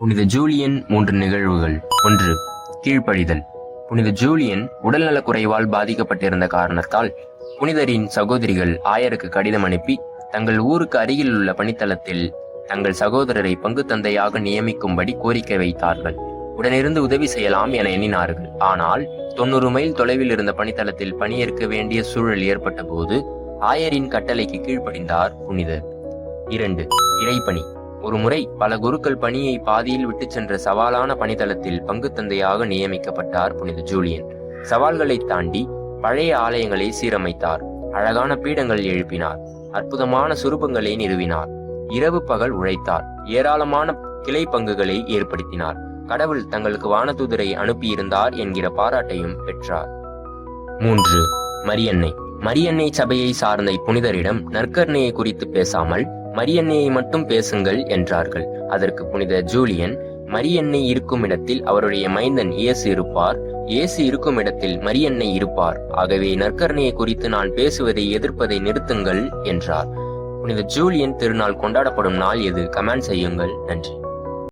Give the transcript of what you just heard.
புனித ஜூலியன் மூன்று நிகழ்வுகள். ஒன்று கீழ்ப்படிதல். புனித ஜூலியன் உடல்நலக் குறைவால் பாதிக்கப்பட்டிருந்த காரணத்தால் புனிதரின் சகோதரிகள் ஆயருக்கு கடிதம் அனுப்பி தங்கள் ஊருக்கு அருகில் உள்ள பணித்தளத்தில் தங்கள் சகோதரரை பங்கு தந்தையாக நியமிக்கும்படி கோரிக்கை வைத்தார்கள். உடனிருந்து உதவி செய்யலாம் என எண்ணினார்கள். ஆனால் தொண்ணூறு மைல் தொலைவில் இருந்த பணித்தளத்தில் பணியேற்க வேண்டிய சூழல் ஏற்பட்ட போது ஆயரின் கட்டளைக்கு கீழ்ப்படிந்தார் புனிதர். இரண்டு இறைப்பணி. ஒருமுறை பல குருக்கள் பணியை பாதியில் விட்டுச் சென்ற சவாலான பணித்தளத்தில் பங்கு தந்தையாக நியமிக்கப்பட்டார் புனித ஜூலியன். சவால்களை தாண்டி பழைய ஆலயங்களை சீரமைத்தார். அழகான பீடங்கள் எழுப்பினார். அற்புதமான சுரூபங்களை நிறுவினார். இரவு பகல் உழைத்தார். ஏராளமான கிளை பங்குகளை ஏற்படுத்தினார். கடவுள் தங்களுக்கு வானதூதரை அனுப்பியிருந்தார் என்கிற பாராட்டையும் பெற்றார். மூன்று மரியன்னை. மரியன்னை சபையை சார்ந்த இப்புனிதரிடம் நற்கர்ணையை குறித்து பேசாமல் மரியன்னையை மட்டும் பேசுங்கள் என்றார்கள். அதற்கு புனித ஜூலியன் மரியன்னை இருக்கும் இடத்தில் அவருடைய மைந்தன் இயேசு இருப்பார். இயேசு இருக்கும் இடத்தில் மரியன்னை இருப்பார். ஆகவே நற்கரணையை குறித்து நான் பேசுவதை எதிர்ப்பதை நிறுத்துங்கள் என்றார். புனித ஜூலியன் திருநாள் கொண்டாடப்படும் நாள் எது? கமெண்ட் செய்யுங்கள். நன்றி.